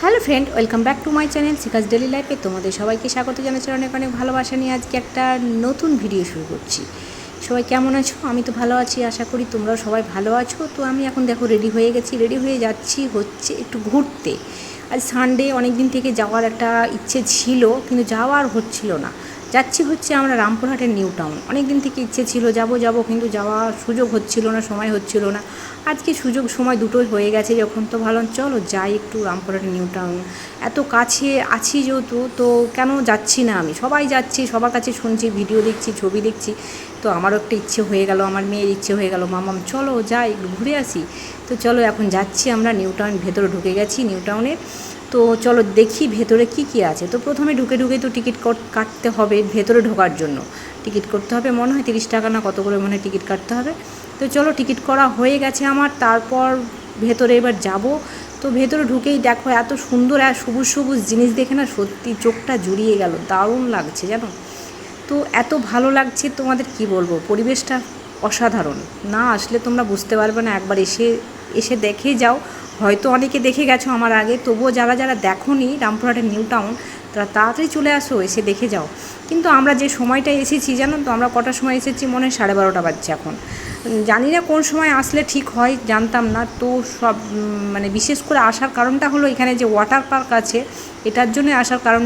Hello friend, welcome back to my channel সিকাস daily লাইফে। তোমাদের সবাইকে স্বাগত জানাচ্ছি অনেক অনেক ভালোবাসা নিয়ে। আজকে একটা নতুন ভিডিও শুরু করছি। সবাই কেমন আছো? আমি তো ভালো আছি, আশা করি তোমরাও সবাই ভালো আছো। তো আমি এখন দেখো রেডি হয়ে গেছি রেডি হয়ে যাচ্ছি হচ্ছে একটু ঘুরতে। আজ সানডে অনেক দিন থেকে যাওয়ার একটা ইচ্ছে ছিল, কিন্তু যাওয়ার হচ্ছিল না। যাচ্ছি হচ্ছে আমরা রামপুরহাটের নিউ টাউন। অনেক দিন থেকে ইচ্ছে ছিল যাব যাব, কিন্তু যাওয়ার সুযোগ হচ্ছিল না, সময় হচ্ছিল না। আজকে সুযোগ, সময় দুটোই হয়ে গেছে, যখন তো ভালো। চলো যাই একটু রামপুরহাটের নিউ টাউন। এত কাছে আছি যেহেতু, তো কেন যাচ্ছি না আমি? সবাই যাচ্ছি, সবার কাছে শুনছি, ভিডিও দেখছি, ছবি দেখছি। তো আমারও একটা ইচ্ছে হয়ে গেল, আমার মেয়ের ইচ্ছে হয়ে গেল, মামাম চলো যাই, একটু ঘুরে আসি। তো চলো এখন যাচ্ছি আমরা, নিউ টাউন ভেতরে ঢুকে গেছি, নিউ টাউনে তো চলো দেখি ভেতরে কি কি আছে। তো প্রথমে ঢুকে ঢুকে তো টিকিট কাটতে হবে ভেতরে ঢোকার জন্য। টিকিট করতে হবে মনে হয় তিরিশ টাকা না কত করে মনে হয় টিকিট কাটতে হবে। তো চলো টিকিট করা হয়ে গেছে আমার, তারপর ভেতরে এবার যাব। তো ভেতরে ঢুকেই দেখো এত সুন্দর আর সবুজ সবুজ জিনিস দেখে না সত্যি চোখটা জুড়িয়ে গেল, দারুণ লাগছে জানো? তো এত ভালো লাগছে তোমাদের কি বলব? পরিবেশটা অসাধারণ। না আসলে তোমরা বুঝতে পারবে না, একবার এসে এসে দেখে যাও। হয়তো অনেকে দেখে গেছো আমার আগে, তবুও যারা যারা দেখোনি রামপুরহাটের নিউ টাউন, তারা তাড়াতাড়ি চলে আসো, এসে দেখে যাও। কিন্তু আমরা যে সময়টা এসেছি, জানো তো, আমরা কটার সময় এসেছি? মনে হয় সাড়ে বারোটা বাজছে এখন। জানি না কোন সময় আসলে ঠিক হয়, জানতাম না। তো সব মানে বিশেষ করে আসার কারণটা হলো এখানে যে ওয়াটার পার্ক আছে, এটার জন্য আসার কারণ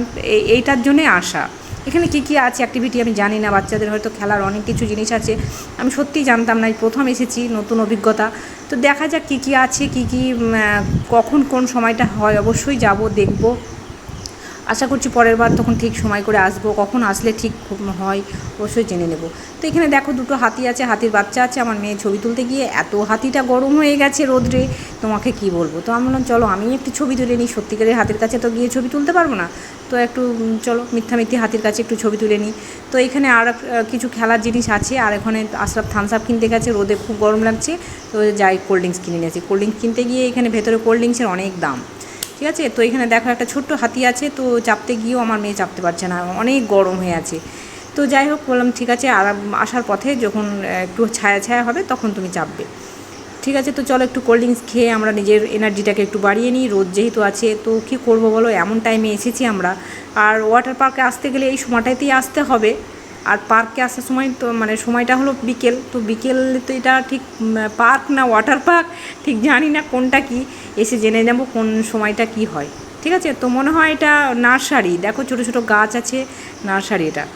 এইটার জন্যে আসা। এখানে কি কি আছে অ্যাক্টিভিটি আমি জানি না, বাচ্চাদের হয়তো খেলার অনেক কিছু জিনিস আছে। আমি সত্যিই জানতাম না প্রথম এসেছি নতুন অভিজ্ঞতা। তো দেখা যাক কী কী আছে, কি কি কখন কোন সময়টা হয়, অবশ্যই যাব, দেখব। আশা করছি পরের বার তখন ঠিক সময় করে আসব, কখন আসলে ঠিক হয় অবশ্যই জেনে নেব। তো এখানে দেখো দুটো হাতি আছে, হাতির বাচ্চা আছে, আমার মেয়ে ছবি তুলতে গিয়ে এত হাতিটা গরম হয়ে গেছে রোদ্রে, তোমাকে কি বলব? তো আমি বললাম, চলো আমি একটু ছবি তুলে নিই, সত্যিকারের হাতের কাছে তো গিয়ে ছবি তুলতে পারব না। তো একটু চলো, মিথ্যা মিথ্যি হাতির কাছে একটু ছবি তুলে নিই। তো এখানে আর কিছু খেলার জিনিস আছে, আর এখানে আশরাফ থামস আপ কিনতে গেছে, রোদে খুব গরম লাগছে। তো যাই, কোল্ড ড্রিঙ্কস কিনে নিয়েছি কোল্ড ড্রিঙ্কস কিনতে গিয়ে এখানে ভেতরে কোল্ড ড্রিঙ্কসের অনেক দাম। ঠিক আছে? তো এখানে দেখো একটা ছোট্ট হাতি আছে, তো চাপতে গিয়েও আমার মেয়ে চাপতে পারছে না, অনেক গরম হয়ে আছে। তো যাই হোক, বললাম, ঠিক আছে, আর আসার পথে যখন একটু ছায়া ছায়া হবে, তখন তুমি চাপবে। ঠিক আছে, তো চলো একটু কোল্ড ড্রিঙ্কস খেয়ে আমরা নিজের এনার্জিটাকে একটু বাড়িয়ে নিই, রোদ যেহেতু আছে, তো কী করব বলো? এমন টাইমে এসেছি আমরা। আর ওয়াটার পার্কে আসতে গেলে এই সময়টাতেই আসতে হবে। আর পার্কে আসার সময় তো মানে সময়টা হলো বিকেল, তো বিকেল তো এটা ঠিক পার্ক না ওয়াটার পার্ক ঠিক জানি না কোনটা কি, এসে জেনে নেব কোন সময়টা কি হয়। ঠিক আছে? তো মনে হয় এটা নার্সারি, দেখো ছোটো ছোটো গাছ আছে নার্সারি এটা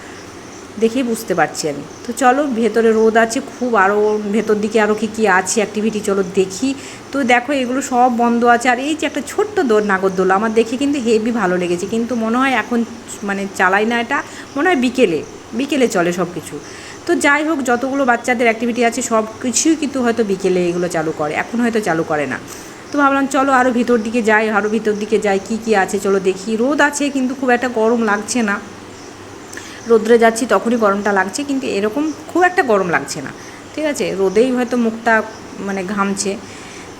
দেখেই বুঝতে পারছি আমি। তো চলো, ভেতরে রোদ আছে, খুব আরও ভেতর দিকে আরও কী কী আছে অ্যাক্টিভিটি চলো দেখি। তো দেখো এগুলো সব বন্ধ আছে, আর এই যে একটা ছোট্ট দোল নাগরদোলা, আমার দেখে কিন্তু হেভি ভালো লেগেছে, কিন্তু মনে হয় এখন মানে চালাই না এটা, মনে হয় বিকেলে। বিকেলে চলে সব কিছু তো যাই হোক, যতগুলো বাচ্চাদের অ্যাক্টিভিটি আছে সব কিছুই কিন্তু হয়তো বিকেলে এগুলো চালু করে। এখন হয়তো চালু করে না। তো ভাবলাম, চলো আরও ভিতর দিকে যাই আরও ভিতর দিকে যাই, কী কী আছে, চলো দেখি। রোদ আছে, কিন্তু খুব একটা গরম লাগছে না। রোদ্রে যাচ্ছি, তখনই গরমটা লাগছে, কিন্তু এরকম খুব একটা গরম লাগছে না। ঠিক আছে? রোদেই হয়তো মুখটা মানে ঘামছে।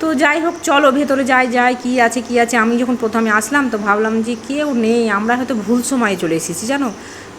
তো যাই হোক, চলো ভেতরে যাই যাই, কী আছে কী আছে। আমি যখন প্রথমে আসলাম, তো ভাবলাম যে কেউ নেই। আমরা হয়তো ভুল সময়ে চলে এসেছি, জানো?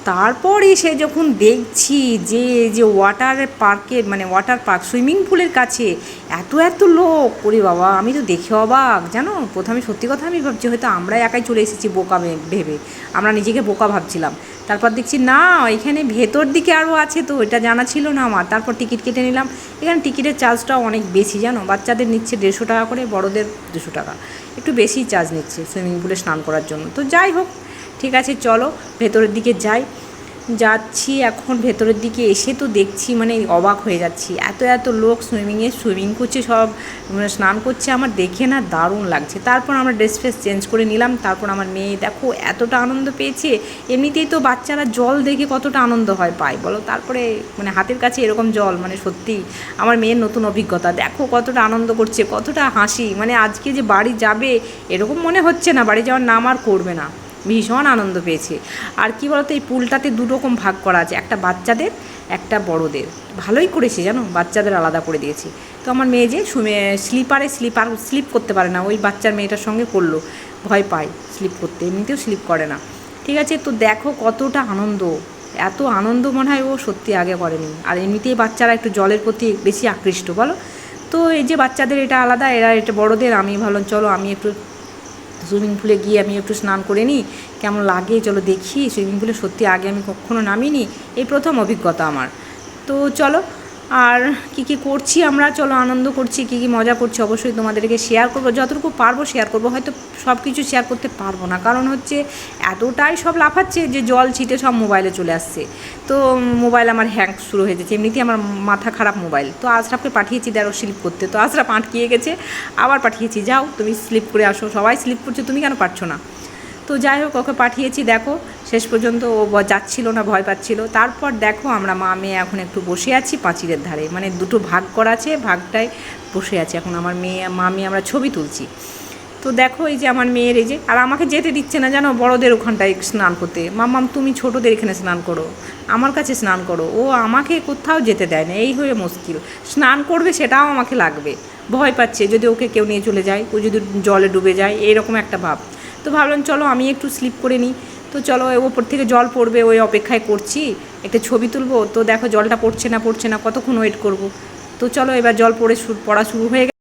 তারপর সে যখন দেখছি যে যে ওয়াটার পার্কে মানে ওয়াটার পার্ক সুইমিং পুলের কাছে এত এত লোক, ওরে বাবা, আমি তো দেখে অবাক, জানো? প্রথমে সত্যি কথা আমি ভাবছি, হয়তো আমরা একাই চলে এসেছি বোকা ভেবে। আমরা নিজেকে বোকা ভাবছিলাম। তারপর দেখছি, না, এখানে ভেতর দিকে আরও আছে তো, এটা জানা ছিল না আমার। তারপর টিকিট কেটে নিলাম। এখানে টিকিটের চার্জটাও অনেক বেশি, জানো? বাচ্চাদের নিচ্ছে দেড়শো টাকা করে, বড়োদের দুশো টাকা। একটু বেশি চার্জ নিচ্ছে সুইমিং পুলে স্নান করার জন্য। তো যাই হোক ঠিক আছে, চলো ভেতরের দিকে যাই। যাচ্ছি, এখন ভেতরের দিকে এসে তো দেখছি মানে অবাক হয়ে যাচ্ছি। এত এত লোক সুইমিংয়ে সুইমিং করছে, সব মানে স্নান করছে, আমার দেখে না দারুণ লাগছে। তারপর আমরা ড্রেস ফ্রেস চেঞ্জ করে নিলাম, তারপর আমার মেয়ে দেখো এতটা আনন্দ পেয়েছে, এমনিতেই তো বাচ্চারা জল দেখে কতটা আনন্দ হয় পায়, বলো? তারপরে মানে হাতের কাছে এরকম জল মানে সত্যি আমার মেয়ের নতুন অভিজ্ঞতা। দেখো কতটা আনন্দ করছে, কতটা হাসি মানে আজকে যে বাড়ি যাবে, এরকম মনে হচ্ছে না, বাড়ি যাওয়ার নাম আর করবে না। ভীষণ আনন্দ পেয়েছে। আর কি বলতো, এই পুলটাতে দুরকম ভাগ করা আছে, একটা বাচ্চাদের, একটা বড়দের। ভালোই করেছে, জানো? বাচ্চাদের আলাদা করে দিয়েছে। তো আমার মেয়ে যে স্লিপারে স্লিপার, স্লিপ করতে পারে না, ওই বাচ্চার মেয়েটার সঙ্গে করল। ভয় পায় স্লিপ করতে, এমনিতেও স্লিপ করে না। ঠিক আছে, তো দেখো কতটা আনন্দ। এত আনন্দ মনে হয় ও সত্যি আগে করেনি। আর এমনিতেই বাচ্চারা একটু জলের প্রতি বেশি আকৃষ্ট, বলো? তো এই যে বাচ্চাদের এটা আলাদা, এরা এটা বড়দের, আমি ভালো চলো আমি একটু সুইমিং পুলে গিয়ে আমি একটু স্নান করে নিই, কেমন লাগে চলো দেখি। সুইমিং পুলে সত্যি আগে আমি কখনো নামিনি, এই প্রথম অভিজ্ঞতা আমার। তো চলো আর কি কি করছি আমরা? চলো আনন্দ করছি, কি কি মজা করছি অবশ্যই তোমাদেরকে শেয়ার করব। যতটুকু পারব শেয়ার করব। হয়তো সব কিছু শেয়ার করতে পারব না। কারণ হচ্ছে এতটাই সব লাফাচ্ছে যে জল ছিটে সব মোবাইলে চলে আসছে। তো মোবাইল আমার হ্যাং শুরু হয়ে যাচ্ছে। এমনিতেই আমার মাথা খারাপ মোবাইল তো আশরাফকে পাঠিয়েছি দেখো স্লিপ করতে। তো আশরাফ আটকিয়ে গেছে। আবার পাঠিয়েছি। যাও, তুমি স্লিপ করে আসো। সবাই স্লিপ করছ, তুমি কেন পারছ না? তো যাই হোক, ওকে পাঠিয়েছি, দেখো। শেষ পর্যন্ত ও যাচ্ছিল না, ভয় পাচ্ছিল। তারপর দেখো, আমরা মা, মেয়ে এখন একটু বসে আছি পাঁচিরের ধারে। মানে দুটো ভাগ করা আছে, ভাগটায় বসে আছে। এখন আমার মেয়ে, মা, মেয়ে, আমরা ছবি তুলছি। তো দেখো, এই যে আমার মেয়ের, এই যে, আর আমাকে যেতে দিচ্ছে না, জানো, বড়দের ওখানটায় স্নান করতে। মাম্মাম, তুমি ছোটোদের এখানে স্নান করো। আমার কাছে স্নান করো। ও আমাকে কোথাও যেতে দেয় না। এই হয়ে মুশকিল। স্নান করবে, সেটাও আমাকে লাগবে। ভয় পাচ্ছে, যদি ওকে কেউ নিয়ে চলে যায়, ও যদি জলে ডুবে যায়, এরকম একটা ভাব। তো ভাবলাম, চলো, আমি একটু স্লিপ করে নিই। তো চলো ওপর থেকে জল পড়বে, ওই অপেক্ষায় করছি। একটা ছবি তুলবো, তো দেখো জলটা পড়ছে না পড়ছে না, কতক্ষণ ওয়েট করব? তো চলো, এবার জল পড়ে পড়া শুরু হয়ে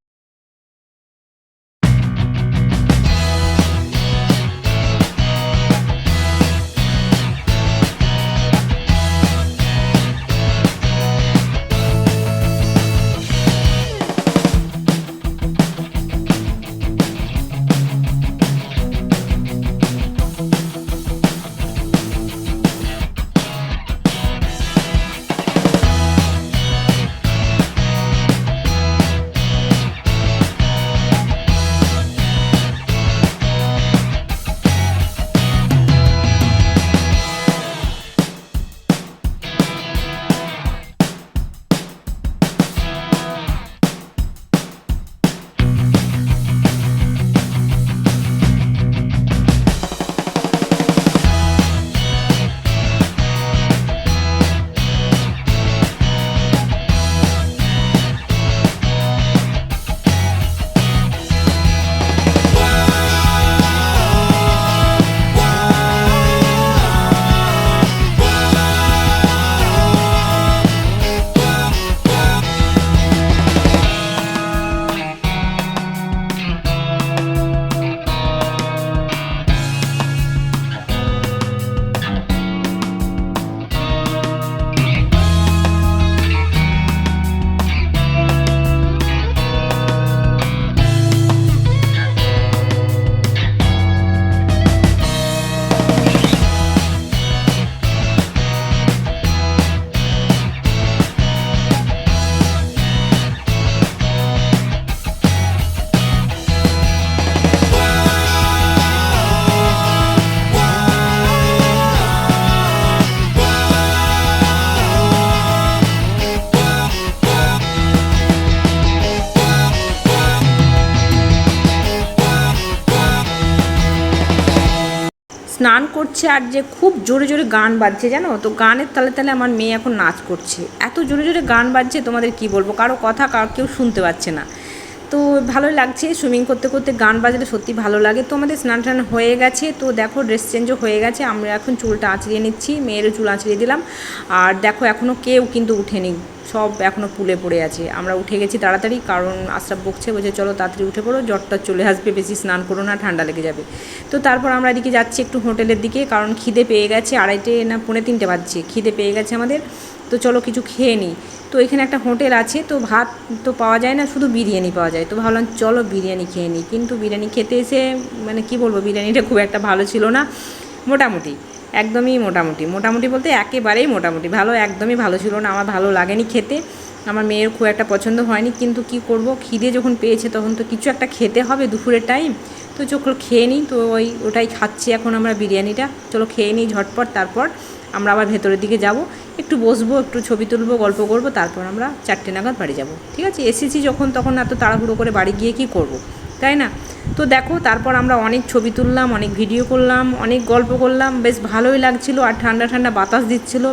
স্নান করছে আর যে খুব জোরে জোরে গান বাজছে, জানো? তো গানের তালে তালে আমার মেয়ে এখন নাচ করছে। এত জোরে জোরে গান বাজছে, তোমাদের কি বলব? কারও কথা কেউ শুনতে পাচ্ছে না। তো ভালো লাগছে সুইমিং করতে করতে গান বাজলে সত্যি ভালো লাগে। তো আমাদের স্নান টান হয়ে গেছে, তো দেখো ড্রেস চেঞ্জও হয়ে গেছে, আমরা এখন চুলটা আঁচড়িয়ে নিচ্ছি, মেয়েরও চুল আঁচড়িয়ে দিলাম। আর দেখো এখনও কেউ কিন্তু উঠেনি, সব এখনও পুলে পড়ে আছে। আমরা উঠে গেছি তাড়াতাড়ি, কারণ আশরাফ বকছে, বলছে চলো তাড়াতাড়ি উঠে পড়ো, জ্বরটা চলে আসবে, বেশি স্নান করো না, ঠান্ডা লেগে যাবে। তো তারপর আমরা এদিকে যাচ্ছি একটু হোটেলের দিকে, কারণ খিদে পেয়ে গেছে, আড়াইটে না পৌনে তিনটে বাজছে, খিদে পেয়ে গেছে আমাদের। তো চলো কিছু খেয়ে নিই। তো এখানে একটা হোটেল আছে, তো ভাত তো পাওয়া যায় না, শুধু বিরিয়ানি পাওয়া যায়। তো ভাবলাম চলো বিরিয়ানি খেয়ে নিই। কিন্তু বিরিয়ানি খেতে এসে মানে কি বলব, বিরিয়ানিটা খুব একটা ভালো ছিল না। মোটামুটি, একদমই মোটামুটি। মোটামুটি বলতে একেবারেই মোটামুটি। ভালো, একদমই ভালো ছিল না। আমার ভালো লাগেনি খেতে। আমার মেয়ের খুব একটা পছন্দ হয়নি। কিন্তু কি করব, খিদে যখন পেয়েছে তখন তো কিছু একটা খেতে হবে দুপুরের টাইম তো চোখ খেয়ে নিই। তো ওই, ওটাই খাচ্ছি এখন আমরা বিরিয়ানিটা। চলো খেয়ে নিই ঝটপট তারপর। আমরা আবার ভেতরের দিকে যাব, একটু বসবো, একটু ছবি তুলবো, গল্প করব, তারপর আমরা চারটে নাগাদ বাড়ি যাব। ঠিক আছে? এসেছি যখন, তখন এত তাড়াহুড়ো করে বাড়ি গিয়ে কি করব। তাই না? তো দেখো, তারপর আমরা অনেক ছবি তুললাম, অনেক ভিডিও করলাম, অনেক গল্প করলাম, বেশ ভালোই লাগছিল আর ঠান্ডা ঠান্ডা বাতাস দিচ্ছিল।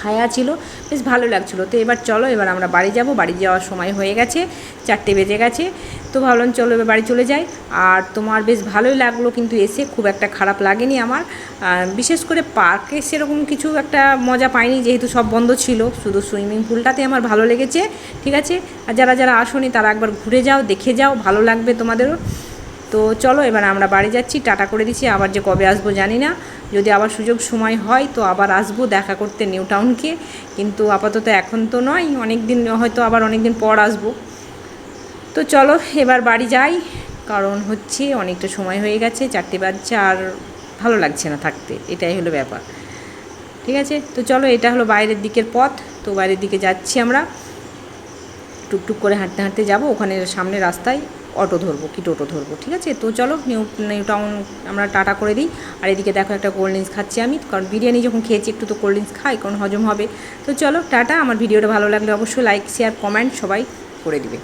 ছায়া ছিল, বেশ ভালো লাগছিল। তো এবার চলো, এবার আমরা বাড়ি যাব। বাড়ি যাওয়ার সময় হয়ে গেছে, চারটে বেজে গেছে। তো ভাবলাম চলো, এবার বাড়ি চলে যাই। আর তোমার বেশ ভালোই লাগল কিন্তু এসে, খুব একটা খারাপ লাগেনি আমার। বিশেষ করে পার্কে সেরকম কিছু একটা মজা পাইনি, যেহেতু সব বন্ধ ছিল। শুধু সুইমিং পুলটাতে আমার ভালো লেগেছে, ঠিক আছে? আর যারা যারা আসনি, তারা একবার ঘুরে যাও, দেখে যাও, ভালো লাগবে তোমাদেরও। তো চলো, এবার আমরা বাড়ি যাচ্ছি, টাটা করে দিচ্ছি, আবার যে কবে আসব জানি না। যদি আবার সুযোগ সময় হয় তো আবার আসব দেখা করতে নিউ টাউনকে। কিন্তু আপাতত এখন তো নয় অনেক দিন হয়তো আবার অনেক দিন পর আসব। তো চলো, এবার বাড়ি যাই, কারণ হচ্ছে অনেকটা সময় হয়ে গেছে, চারটে বাজছে, আর ভালো লাগছে না থাকতে, এটাই হলো ব্যাপার। ঠিক আছে? তো চলো, এটা হলো বাইরের দিকের পথ, তো বাইরের দিকে যাচ্ছি আমরা। টুকটুক করে হাঁটতে হাঁটতে যাব ওখানে সামনে রাস্তায়। অটো ধরবো কি টোটো ধরবো, ঠিক আছে? তো চলো নিউ নিউ টাউন আমরা টাটা করে দিই। আর এদিকে দেখো একটা কোল্ড ড্রিঙ্কস খাচ্ছি আমি, কারণ বিরিয়ানি যখন খেয়েছি, একটু তো কোল্ড ড্রিঙ্কস খাই, কারণ হজম হবে। তো চলো, টাটা। আমার ভিডিওটা ভালো লাগলে অবশ্যই লাইক শেয়ার কমেন্ট সবাই করে দিবে।